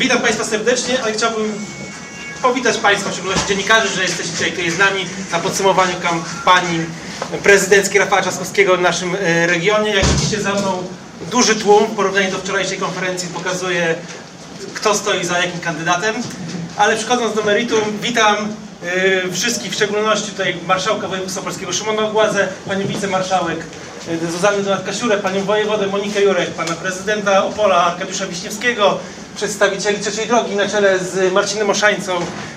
Witam Państwa serdecznie, ale chciałbym powitać Państwa, w szczególności dziennikarzy, że jesteście dzisiaj tutaj z nami na podsumowaniu kampanii prezydenckiej Rafała Trzaskowskiego w naszym e, regionie. Jak widzicie za mną duży tłum w porównaniu do wczorajszej konferencji pokazuje kto stoi za jakim kandydatem. Ale przechodząc do meritum, witam e, wszystkich, w szczególności tutaj marszałka województwa polskiego Szymona Ogładzę, panią wicemarszałek Zuzannę Donat-Kasiurę, panią wojewodę Monikę Jurek, pana prezydenta Opola Arkadiusza Wiśniewskiego, przedstawicieli Trzeciej Drogi na czele z Marcinem Oszańcą,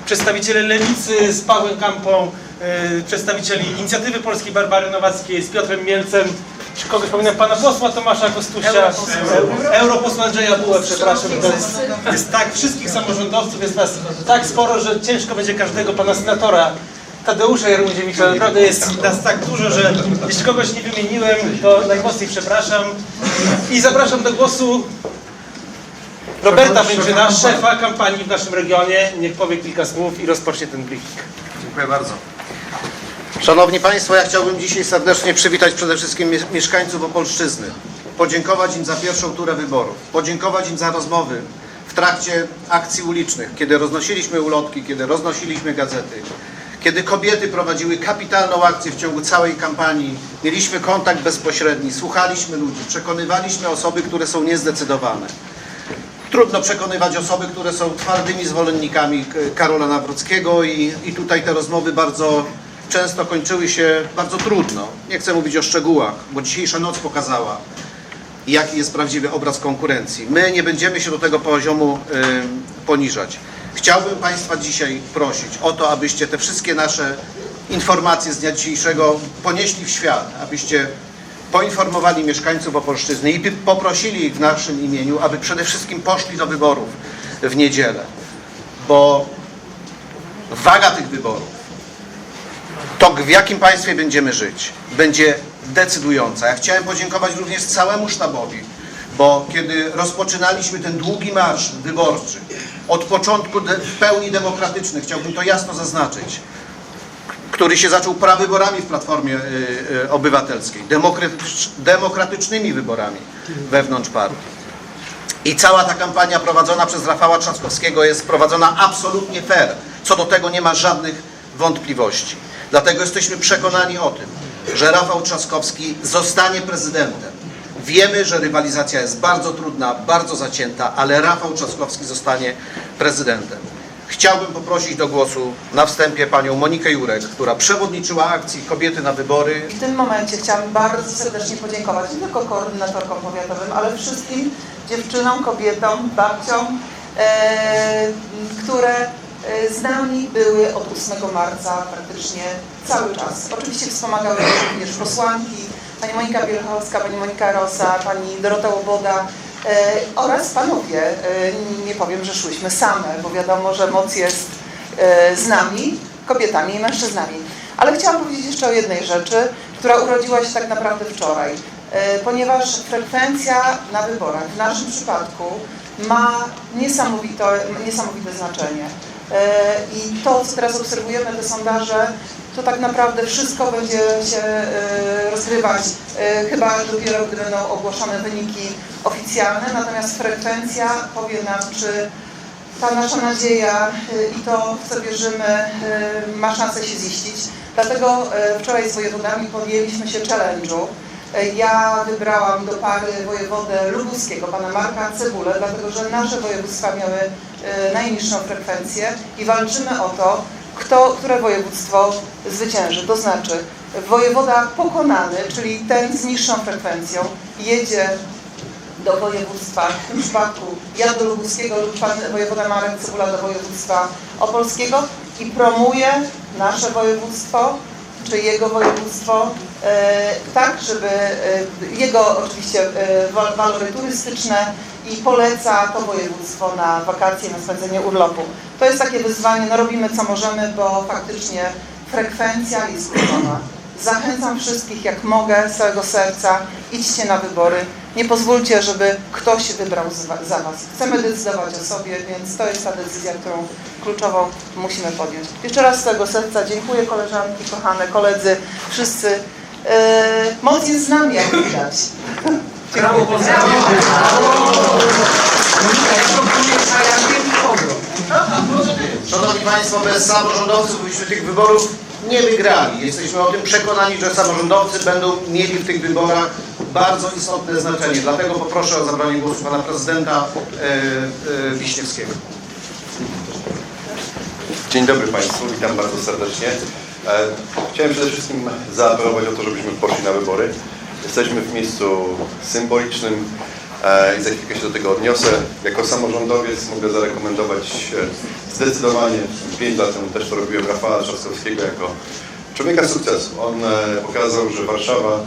przedstawiciele Lewicy z Pawłem Kampą, e, przedstawicieli Inicjatywy Polskiej Barbary Nowackiej z Piotrem Mielcem, czy kogoś pominam, pana posła Tomasza Kostusia, europosła, europosła Andrzeja Bułę, przepraszam. To jest, jest tak, wszystkich samorządowców jest nas tak sporo, że ciężko będzie każdego pana senatora Tadeusza Jarmuziewicza. Naprawdę jest nas tak dużo, że jeśli kogoś nie wymieniłem, to najmocniej przepraszam. I zapraszam do głosu Roberta Węgrzyna, szefa kampanii w naszym regionie. Niech powie kilka słów i rozpocznie ten briefing. Dziękuję bardzo. Szanowni Państwo, ja chciałbym dzisiaj serdecznie przywitać przede wszystkim mie- mieszkańców Opolszczyzny. Podziękować im za pierwszą turę wyborów. Podziękować im za rozmowy w trakcie akcji ulicznych, kiedy roznosiliśmy ulotki, kiedy roznosiliśmy gazety, kiedy kobiety prowadziły kapitalną akcję w ciągu całej kampanii. Mieliśmy kontakt bezpośredni, słuchaliśmy ludzi, przekonywaliśmy osoby, które są niezdecydowane. Trudno przekonywać osoby, które są twardymi zwolennikami K- Karola Nawrockiego i, i tutaj te rozmowy bardzo często kończyły się bardzo trudno. Nie chcę mówić o szczegółach, bo dzisiejsza noc pokazała, jaki jest prawdziwy obraz konkurencji. My nie będziemy się do tego poziomu y, poniżać. Chciałbym Państwa dzisiaj prosić o to, abyście te wszystkie nasze informacje z dnia dzisiejszego ponieśli w świat, abyście poinformowali mieszkańców Opolszczyzny i poprosili ich w naszym imieniu, aby przede wszystkim poszli do wyborów w niedzielę, bo waga tych wyborów, to w jakim państwie będziemy żyć, będzie decydująca. Ja chciałem podziękować również całemu sztabowi, bo kiedy rozpoczynaliśmy ten długi marsz wyborczy, od początku w pełni demokratyczny, chciałbym to jasno zaznaczyć, który się zaczął prawyborami w Platformie y, y, Obywatelskiej, demokratycz, demokratycznymi wyborami wewnątrz partii. I cała ta kampania prowadzona przez Rafała Trzaskowskiego jest prowadzona absolutnie fair. Co do tego nie ma żadnych wątpliwości. Dlatego jesteśmy przekonani o tym, że Rafał Trzaskowski zostanie prezydentem. Wiemy, że rywalizacja jest bardzo trudna, bardzo zacięta, ale Rafał Trzaskowski zostanie prezydentem. Chciałbym poprosić do głosu na wstępie panią Monikę Jurek, która przewodniczyła akcji Kobiety na wybory W tym momencie chciałam bardzo serdecznie podziękować nie tylko koordynatorkom powiatowym, ale wszystkim dziewczynom, kobietom, babciom, e, które e, z nami były od 8 marca praktycznie cały czas. Oczywiście wspomagały również posłanki, pani Monika Bielchowska, pani Monika Rosa, pani Dorota Łoboda e, oraz panowie. E, nie powiem, że szłyśmy same, bo wiadomo, że moc jest e, z nami, kobietami i mężczyznami. Ale chciałam powiedzieć jeszcze o jednej rzeczy, która urodziła się tak naprawdę wczoraj. Ponieważ frekwencja na wyborach w naszym przypadku ma niesamowite, niesamowite znaczenie. I to, co teraz obserwujemy, te sondaże, to tak naprawdę wszystko będzie się e, rozgrywać e, chyba dopiero, gdy będą ogłoszone wyniki oficjalne. Natomiast frekwencja powie nam, czy ta nasza nadzieja y, i to, w co wierzymy, ma szansę się ziścić. Dlatego wczoraj z wojewodami podjęliśmy się challenge'u. Ja wybrałam do pary wojewodę lubuskiego, pana Marka Cebulę, dlatego że nasze województwa miały najniższą frekwencję i walczymy o to, kto, które województwo zwycięży. To znaczy wojewoda pokonany, czyli ten z niższą frekwencją, jedzie do województwa, w tym przypadku ja do lubuskiego lub pan wojewoda Marek Cebula do województwa opolskiego i promuje nasze województwo, czy jego województwo, e, tak, żeby e, jego oczywiście e, wa- walory turystyczne i poleca to województwo na wakacje, na spędzenie urlopu. To jest takie wyzwanie, no robimy co możemy, bo faktycznie frekwencja jest kluczowa. Zachęcam wszystkich, jak mogę, z całego serca, idźcie na wybory. Nie pozwólcie, żeby ktoś wybrał za Was. Chcemy decydować o sobie, więc to jest ta decyzja, którą kluczową musimy podjąć. Jeszcze raz z całego serca dziękuję koleżanki, kochane koledzy, wszyscy. Yy, moc jest z nami, jak widać. Dziękuję. Szanowni Państwo, bez samorządowców byśmy tych wyborów nie wygrali. Jesteśmy o tym przekonani, że samorządowcy będą mieli w tych wyborach bardzo istotne znaczenie. Dlatego poproszę o zabranie głosu pana prezydenta e, e, Wiśniewskiego. Dzień dobry Państwu, witam bardzo serdecznie. E, Chciałem przede wszystkim zaapelować o to, żebyśmy poszli na wybory. Jesteśmy w miejscu symbolicznym i za chwilkę się do tego odniosę. Jako samorządowiec mogę zarekomendować e, zdecydowanie, 5 lat temu też to robiłem, Rafała Trzaskowskiego jako człowieka sukcesu. On e, pokazał, że Warszawa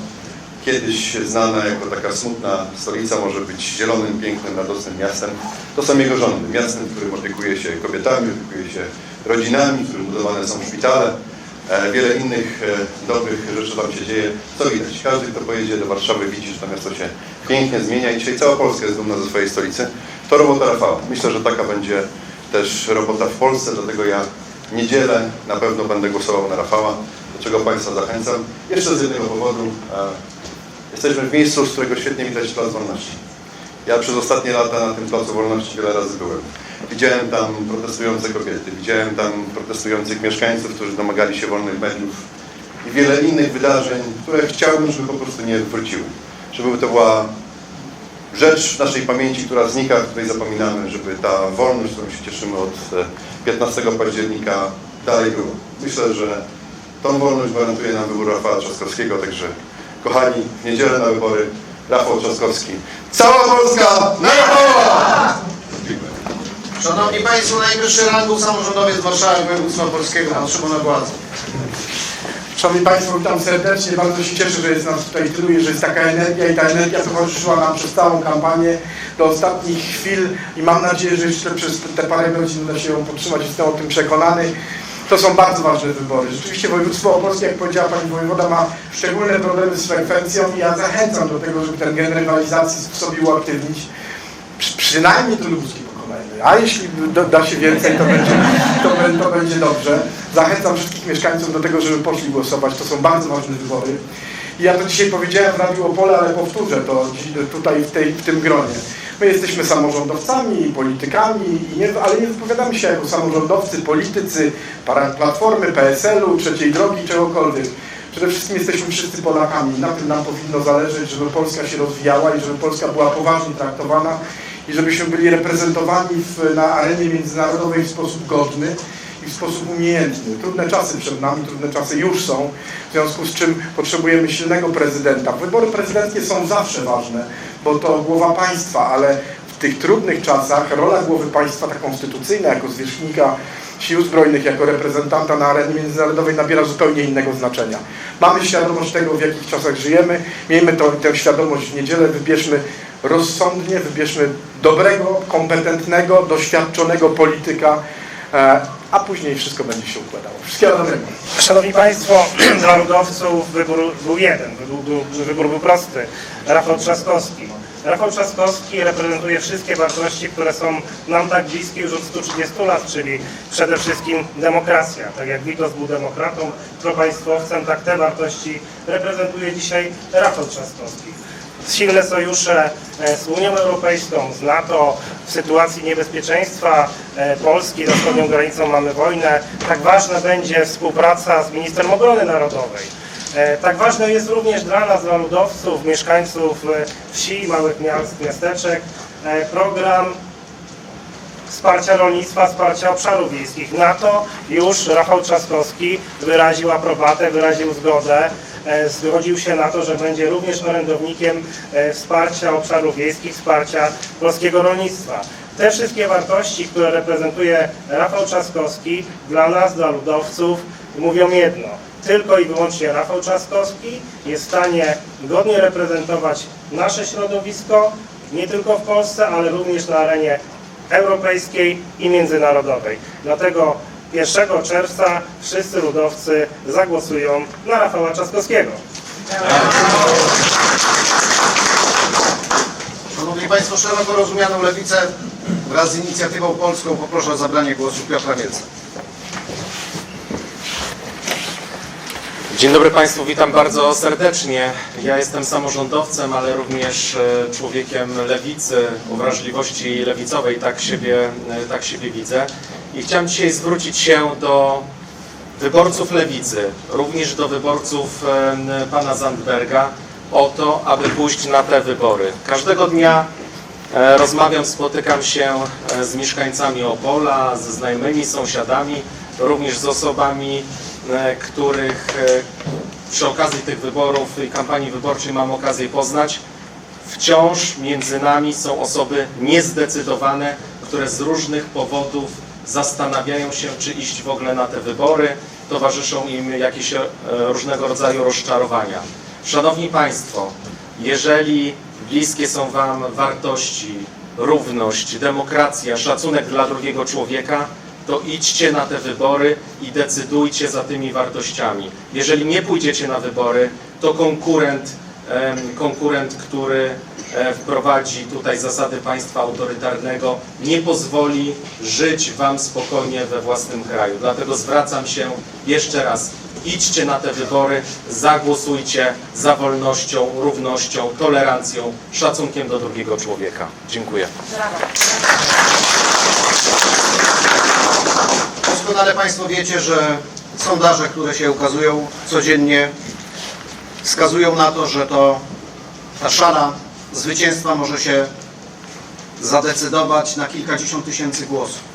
kiedyś znana jako taka smutna stolica może być zielonym, pięknym, radosnym miastem. To są jego rządy. Miastem, w którym opiekuje się kobietami, opiekuje się rodzinami, w którym budowane są szpitale. E, wiele innych e, dobrych rzeczy tam się dzieje. Co widać? Każdy, kto pojedzie do Warszawy widzi, że to miasto się pięknie zmienia i dzisiaj cała Polska jest dumna ze swojej stolicy. To robota Rafała. Myślę, że taka będzie też robota w Polsce, dlatego ja niedzielę na pewno będę głosował na Rafała, do czego Państwa zachęcam. Jeszcze z jednego powodu. E, Jesteśmy w miejscu, z którego świetnie widać Plac Wolności. Ja przez ostatnie lata na tym Placu Wolności wiele razy byłem. Widziałem tam protestujące kobiety, widziałem tam protestujących mieszkańców, którzy domagali się wolnych mediów i wiele innych wydarzeń, które chciałbym, żeby po prostu nie wróciły. Żeby to była rzecz w naszej pamięci, która znika, której zapominamy, żeby ta wolność, którą się cieszymy od e, 15 października dalej była. Myślę, że tą wolność gwarantuje nam wybór Rafała Trzaskowskiego, także kochani, w niedzielę na wybory Rafał Trzaskowski. Cała Polska na Rafała! Szanowni Państwo, najwyższy rangu samorządowiec Warszawy Województwa Polskiego, pan Szymon Władzy. Szanowni Państwo, witam serdecznie. Bardzo się cieszę, że jest nas tutaj tylu że jest taka energia i ta energia towarzyszyła nam przez całą kampanię do ostatnich chwil i mam nadzieję, że jeszcze przez te parę godzin uda się ją podtrzymać. Jestem o tym przekonany. To są bardzo ważne wybory. Rzeczywiście województwo opolskie, jak powiedziała Pani Wojewoda, ma szczególne problemy z frekwencją i ja zachęcam do tego, żeby ten gen rywalizacji sobie uaktywnić. Przy, przynajmniej to ludzkie pokonajmy. A jeśli do, da się więcej, to będzie, to, to będzie dobrze. Zachęcam wszystkich mieszkańców do tego, żeby poszli głosować. To są bardzo ważne wybory. I ja to dzisiaj powiedziałem w Radiu Opole, ale powtórzę to tutaj w, tej, w tym gronie. My jesteśmy samorządowcami, politykami, nie, ale nie wypowiadamy się jako samorządowcy, politycy, Platformy, PSL-u, Trzeciej Drogi, czegokolwiek. Przede wszystkim jesteśmy wszyscy Polakami. Na tym nam powinno zależeć, żeby Polska się rozwijała i żeby Polska była poważnie traktowana i żebyśmy byli reprezentowani w, na arenie międzynarodowej w sposób godny i w sposób umiejętny. Trudne czasy przed nami, trudne czasy już są, w związku z czym potrzebujemy silnego prezydenta. Wybory prezydenckie są zawsze ważne, bo to głowa państwa, ale w tych trudnych czasach rola głowy państwa, ta konstytucyjna, jako zwierzchnika sił zbrojnych, jako reprezentanta na arenie międzynarodowej nabiera zupełnie innego znaczenia. Mamy świadomość tego, w jakich czasach żyjemy, miejmy to, tę świadomość w niedzielę, wybierzmy rozsądnie, wybierzmy dobrego, kompetentnego, doświadczonego polityka, e, a później wszystko będzie się układało. Wszystkiego dobrego. Szanowni Państwo, dla ludowców wybór był jeden, wybór wybór był prosty. Rafał Trzaskowski. Rafał Trzaskowski reprezentuje wszystkie wartości, które są nam tak bliskie już od 130 lat, czyli przede wszystkim demokracja. Tak jak Witos był demokratą, propaństwowcem, tak te wartości reprezentuje dzisiaj Rafał Trzaskowski silne sojusze e, z Unią Europejską, z NATO, w sytuacji niebezpieczeństwa e, Polski za wschodnią granicą mamy wojnę. Tak ważna będzie współpraca z ministrem obrony narodowej. E, Tak ważne jest również dla nas, dla ludowców, mieszkańców wsi, małych miast, miasteczek, program wsparcia rolnictwa, wsparcia obszarów wiejskich. Na to już Rafał Trzaskowski wyraził aprobatę, wyraził zgodę, zgodził się na to, że będzie również orędownikiem e, wsparcia obszarów wiejskich, wsparcia polskiego rolnictwa. Te wszystkie wartości, które reprezentuje Rafał Trzaskowski dla nas, dla ludowców, mówią jedno. Tylko i wyłącznie Rafał Trzaskowski jest w stanie godnie reprezentować nasze środowisko, nie tylko w Polsce, ale również na arenie europejskiej i międzynarodowej. Dlatego 1 czerwca wszyscy ludowcy zagłosują na Rafała Trzaskowskiego. Szanowni Państwo, szeroko rozumianą lewicę wraz z inicjatywą polską poproszę o zabranie głosu Piotra Mielca. Dzień dobry Państwu, witam bardzo serdecznie. Ja jestem samorządowcem, ale również e, człowiekiem lewicy, o wrażliwości lewicowej, tak siebie, e, tak siebie widzę. I chciałem dzisiaj zwrócić się do wyborców lewicy, również do wyborców pana Zandberga, o to, aby pójść na te wybory. Każdego dnia e, rozmawiam, spotykam się e, z mieszkańcami Opola, ze znajomymi, sąsiadami, również z osobami, e, których przy okazji tych wyborów i kampanii wyborczej mam okazję poznać. Wciąż między nami są osoby niezdecydowane, które z różnych powodów zastanawiają się, czy iść w ogóle na te wybory. Towarzyszą im jakieś e, różnego rodzaju rozczarowania. Szanowni Państwo, jeżeli bliskie są Wam wartości, równość, demokracja, szacunek dla drugiego człowieka, to idźcie na te wybory i decydujcie za tymi wartościami. Jeżeli nie pójdziecie na wybory, to konkurent, konkurent, który e, wprowadzi tutaj zasady państwa autorytarnego, nie pozwoli żyć Wam spokojnie we własnym kraju. Dlatego zwracam się jeszcze raz. Idźcie na te wybory, zagłosujcie za wolnością, równością, tolerancją, szacunkiem do drugiego człowieka. Dziękuję. Doskonale Państwo wiecie, że sondaże, które się ukazują codziennie, wskazują na to, że to ta szara zwycięstwa może się zadecydować na kilkadziesiąt tysięcy głosów.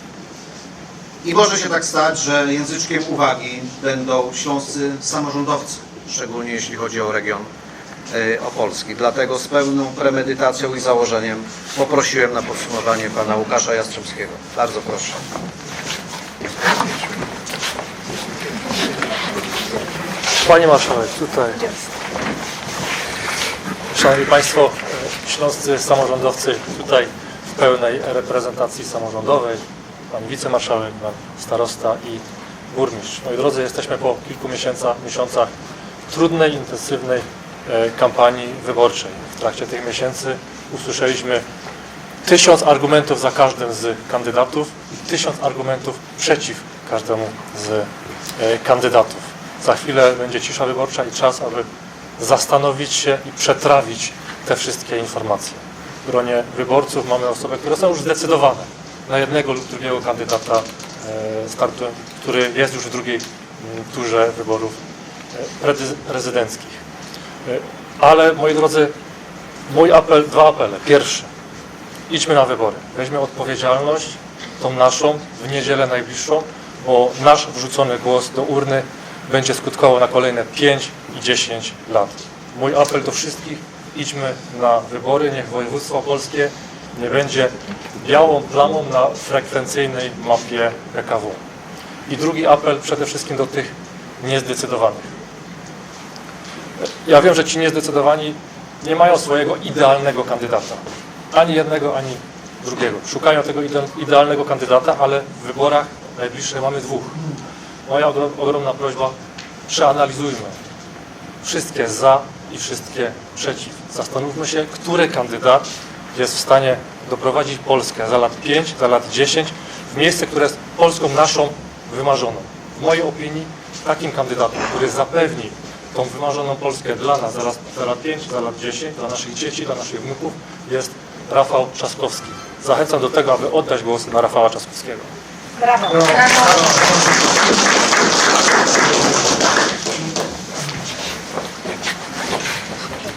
I może się tak stać, że języczkiem uwagi będą śląscy samorządowcy, szczególnie jeśli chodzi o region e, opolski. Dlatego z pełną premedytacją i założeniem poprosiłem na podsumowanie pana Łukasza Jastrzębskiego. Bardzo proszę. Pani Marszałek, tutaj. Szanowni Państwo, śląscy samorządowcy tutaj w pełnej reprezentacji samorządowej, Pan Wicemarszałek, Pan Starosta i Burmistrz. Moi drodzy, jesteśmy po kilku miesiącach, miesiącach trudnej, intensywnej e, kampanii wyborczej. W trakcie tych miesięcy usłyszeliśmy tysiąc argumentów za każdym z kandydatów i tysiąc argumentów przeciw każdemu z e, kandydatów. Za chwilę będzie cisza wyborcza i czas, aby zastanowić się i przetrawić te wszystkie informacje. W gronie wyborców mamy osoby, które są już zdecydowane na jednego lub drugiego kandydata e, startu, który jest już w drugiej m, turze wyborów e, prezy- prezydenckich. E, Ale moi drodzy, mój apel, dwa apele. Pierwszy, idźmy na wybory. Weźmy odpowiedzialność, tą naszą, w niedzielę najbliższą, bo nasz wrzucony głos do urny będzie skutkował na kolejne 5 i 10 lat. Mój apel do wszystkich, idźmy na wybory, niech województwo polskie nie będzie białą plamą na frekwencyjnej mapie PKW. I drugi apel przede wszystkim do tych niezdecydowanych. Ja wiem, że ci niezdecydowani nie mają swojego idealnego kandydata. Ani jednego, ani drugiego. Szukają tego ide- idealnego kandydata, ale w wyborach najbliższych mamy dwóch. Moja ogrom, ogromna prośba, przeanalizujmy wszystkie za i wszystkie przeciw. Zastanówmy się, który kandydat jest w stanie doprowadzić Polskę za lat 5, za lat 10 w miejsce, które jest Polską naszą wymarzoną. W mojej opinii takim kandydatem, który zapewni tą wymarzoną Polskę dla nas za lat, za lat 5, za lat 10, dla naszych dzieci, dla naszych wnuków jest Rafał Trzaskowski. Zachęcam do tego, aby oddać głos na Rafała Trzaskowskiego. Brawo. Brawo.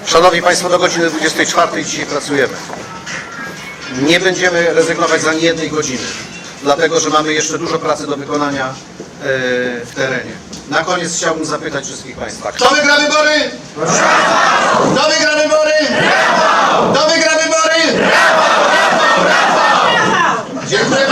Szanowni Państwo, do godziny 24 dzisiaj pracujemy. Nie będziemy rezygnować za ani jednej godziny, dlatego że mamy jeszcze dużo pracy do wykonania e, w terenie. Na koniec chciałbym zapytać wszystkich Państwa. Kto wygra wybory? Kto wygra wybory? Kto wygra wybory? Brawo! Dziękuję